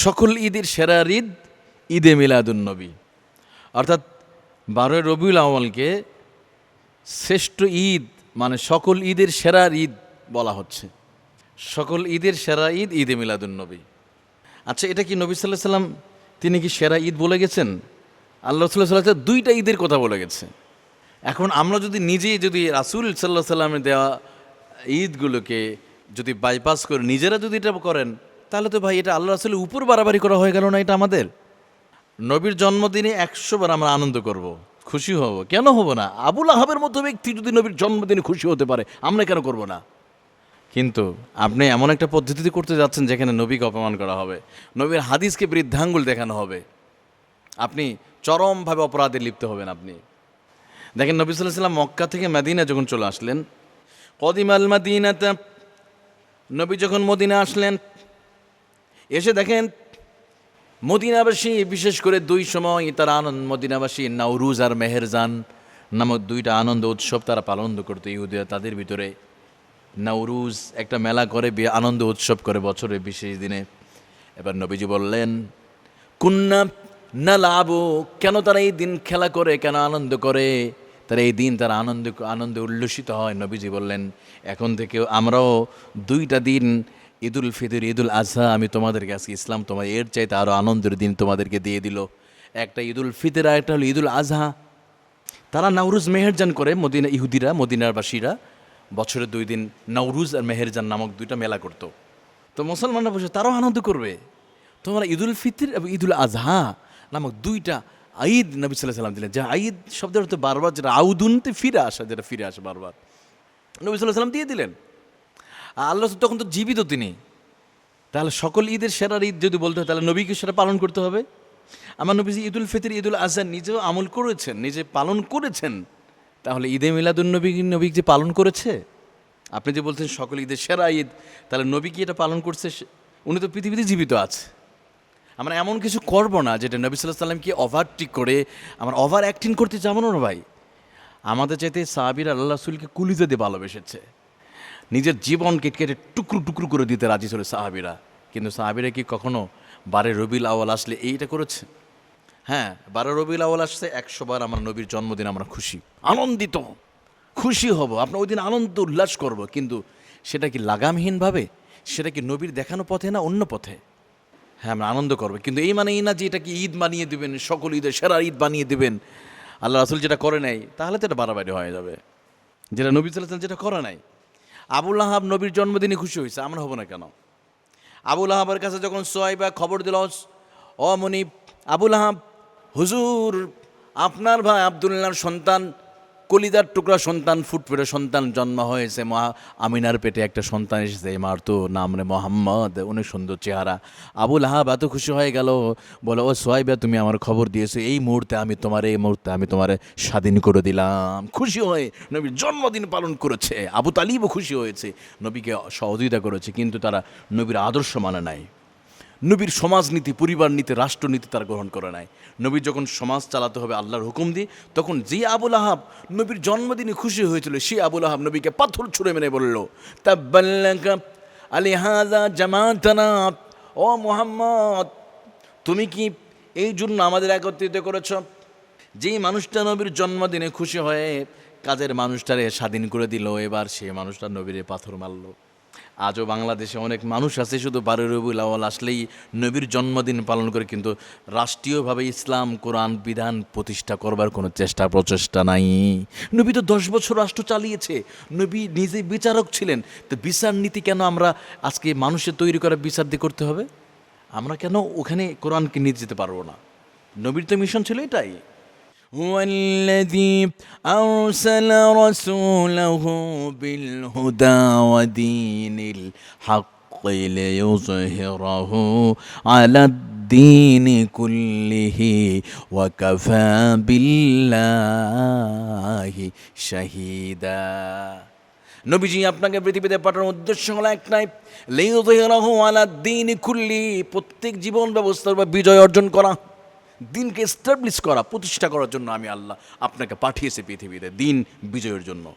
সকল ঈদের সেরা ঈদ ঈদে মিলাদুন্নবী অর্থাৎ বারোই রবিউল আওয়ালকে শ্রেষ্ঠ ঈদ মানে সকল ঈদের সেরা ঈদ বলা হচ্ছে। সকল ঈদের সেরা ঈদ ঈদে মিলাদুন্নবী আচ্ছা এটা কি নবী সাল্লাহ সাল্লাম, তিনি কি সেরা ঈদ বলে গেছেন? আল্লাহ সাল্লাহ সাল্লাহ দুইটা ঈদের কথা বলে গেছে। এখন আমরা যদি নিজেই যদি রাসুল সাল্লাহ সাল্লামের দেওয়া ঈদগুলোকে যদি বাইপাস করে, নিজেরা যদি এটা করেন তাহলে তো ভাই, এটা আল্লাহ রাসুলের উপর বাড়াবাড়ি করা হয়ে গেল না এটা আমাদের? নবীর জন্মদিনে একশো বার আমরা আনন্দ করব, খুশি হব। কেন হব না? আবুল আহাবের মতো ব্যক্তি যদি নবীর জন্মদিনে খুশি হতে পারে, আমরা কেন করব না? কিন্তু আপনি এমন একটা পদ্ধতিতে করতে যাচ্ছেন যেখানে নবীকে অপমান করা হবে, নবীর হাদিসকে বৃদ্ধাঙ্গুল দেখানো হবে। আপনি চরমভাবে অপরাধে লিপ্ত হবেন আপনি। দেখেন, নবী সাল্লাহ সাল্লাম মক্কা থেকে মদিনা যখন চলে আসলেন কদিম আল মাদিনাতে, নবী যখন মদিনা আসলেন এসে দেখেন মদিনাবাসী, বিশেষ করে দুই সময় তারা আনন্দ, মদিনাবাসী নাউরুজ আর মেহেরজান নামক দুইটা আনন্দ উৎসব তারা পালন করতো ইহুদিয়া তাদের ভিতরে। নাউরুজ একটা মেলা করে আনন্দ উৎসব করে বছরের বিশেষ দিনে। এবার নবীজি বললেন, কুন্না না লাভো কেন তারা এই দিন খেলা করে, কেন আনন্দ করে? তারা এই দিন তারা আনন্দ, আনন্দে উল্লসিত হয়। নবীজি বললেন, এখন থেকে আমরাও দুইটা দিন ঈদুল ফিতর, ঈদুল আজহা, আমি তোমাদের কাছে ইসলাম তোমার এর চাইতে আরও আনন্দের দিন তোমাদেরকে দিয়ে দিল। একটা ঈদুল ফিতর আর একটা হলো ঈদুল আজহা। তারা নাউরুজ মেহেরজান করে, মদিনা ইহুদিরা মদিনারবাসীরা বছরে দুই দিন নাউরুজ আর মেহেরজান নামক দুইটা মেলা করতো। তো মুসলমানরা বসে তারাও আনন্দ করবে। তোমরা ঈদুল ফিতর এবং ঈদুল আজহা নামক দুইটা ঈদ নবী সাল্লাহ সাল্লাম দিলেন। যা ঈদ শব্দের অর্থ বারবার যেটা আউদুনতে ফিরে আসা, যেটা ফিরে আসে বারবার। নবী সাল্লাহ সাল্লাম দিয়ে দিলেন। আল্লাহ তো তখন তো জীবিত তিনি। তাহলে সকল ঈদের সেরার ঈদ যদি বলতে হয়, তাহলে নবীকে সেটা পালন করতে হবে? আমার নবীজি ঈদুল ফিতর, ঈদুল আজহা নিজেও আমল করেছেন, নিজে পালন করেছেন। তাহলে ঈদে মিলাদুল নবী যে পালন করেছে? আপনি যে বলছেন সকল ঈদের সেরা ঈদ, তাহলে নবী কি এটা পালন করছে? উনি তো পৃথিবীতে জীবিত আছে। আমরা এমন কিছু করব না যেটা নবী সাল্লাহ সাল্লামকে ওভারটিক করে, আমরা ওভার অ্যাক্টিং করতে যাব না ভাই? আমাদের চাইতে সাহাবির আল্লাহ রাসুলকে কুলিতে দিয়ে ভালোবেসেছে। নিজের জীবনকে কেটে টুকরো টুকরো করে দিতে রাজি ছিল সাহাবিরা। কিন্তু সাহাবিরা কি কখনো বারে রবিল আওয়াল আসলে এইটা করেছে? হ্যাঁ বারে রবিল আওয়াল আসছে, একশো বার আমার নবীর জন্মদিন আমরা খুশি। আনন্দিত, খুশি হব। আপনার ওই দিন আনন্দ উল্লাস করব, কিন্তু সেটা কি লাগামহীনভাবে? সেটা কি নবীর দেখানো পথে না অন্য পথে? হ্যাঁ আমরা আনন্দ করব। কিন্তু এই মানে এই না যে এটাকে ঈদ বানিয়ে দেবেন, সকল ঈদের সেরা ঈদ বানিয়ে দেবেন। আল্লাহ রাসুল যেটা করে নাই, তাহলে তো এটা বাড়াবাড়ি হয়ে যাবে। যেটা নবী সাল্লাহ যেটা করে নাই আবুল আহাব নবীর জন্মদিনে খুশি হয়েছে আমরা হব না কেন? আবুল আহাবের কাছে যখন সোয়াইবা খবর দিল অমনি আবুল আহাব, হুজুর, আপনার ভাই আবদুল্লাহর সন্তান কলিদার টুকরা সন্তান ফুটফুটে সন্তান জন্ম হয়েছে। মা আমিনার পেটে একটা সন্তান এসেছে। মার তো নাম রে মোহাম্মদ। অনেক সুন্দর চেহারা। আবুল আহাব এত খুশি হয়ে গেল। বলো, ও সোয়াইবা তুমি আমার খবর দিয়েছ। এই মুহূর্তে আমি তোমার, এই মুহূর্তে আমি তোমার স্বাধীন করে দিলাম। খুশি হয়ে নবীর জন্মদিন পালন করেছে। আবু তালিবও খুশি হয়েছে। নবীকে সহযোগিতা করেছে। কিন্তু তারা নবীর আদর্শ মানে নাই। নবীর সমাজনীতি পরিবার নীতি রাষ্ট্রনীতি তারা গ্রহণ করে নাই। নবী যখন সমাজ চালাতে হবে আল্লাহর হুকুম দিয়ে, তখন যে আবুল আহাব নবীর জন্মদিনে খুশি হয়েছিল, সেই আবুল আহাব নবীকে পাথর ছুঁড়ে মেরে বলল, তাব্বাল্লাকা আলী হাজা জামাতানা। ও মোহাম্মদ, তুমি কি এই জন্য আমাদের একত্রিত করেছ? যেই মানুষটা নবীর জন্মদিনে খুশি হয়ে কাজের মানুষটারে স্বাধীন করে দিল, এবার সে মানুষটা নবীরে পাথর মারলো। আজও বাংলাদেশে অনেক মানুষ আছে, শুধু বারো রবিউল আওয়াল আসলেই নবীর জন্মদিন পালন করে, কিন্তু রাষ্ট্রীয়ভাবে ইসলাম, কোরআন, বিধান প্রতিষ্ঠা করবার কোনো চেষ্টা, প্রচেষ্টা নাই। নবী তো দশ বছর রাষ্ট্র চালিয়েছে, নবী নিজে বিচারক ছিলেন, তো বিচার নীতি কেন আমরা আজকে মানুষের তৈরি করা বিচার দিয়ে করতে হবে? আমরা কেন ওখানে কোরআনকে নিয়ে যেতে পারব না? নবীর তো মিশন ছিল এটাই। هو الذي أرسل رسوله بالهدى ودين الحق ليظهره على الدين كله وكفى بالله شهيدا নবীজি আপনাকে পৃথিবীতে পাঠানোর উদ্দেশ্য হলো একটাই লেউদহিরাহু আলা দিন কুল্লি প্রত্যেক জীবন ব্যবস্থার উপর বিজয় অর্জন করা দিনকে এস্টাবলিশ করা প্রতিষ্ঠা করার জন্য আমি আল্লাহ আপনাকে পাঠিয়েছি পৃথিবীতে দিন বিজয়ের জন্য।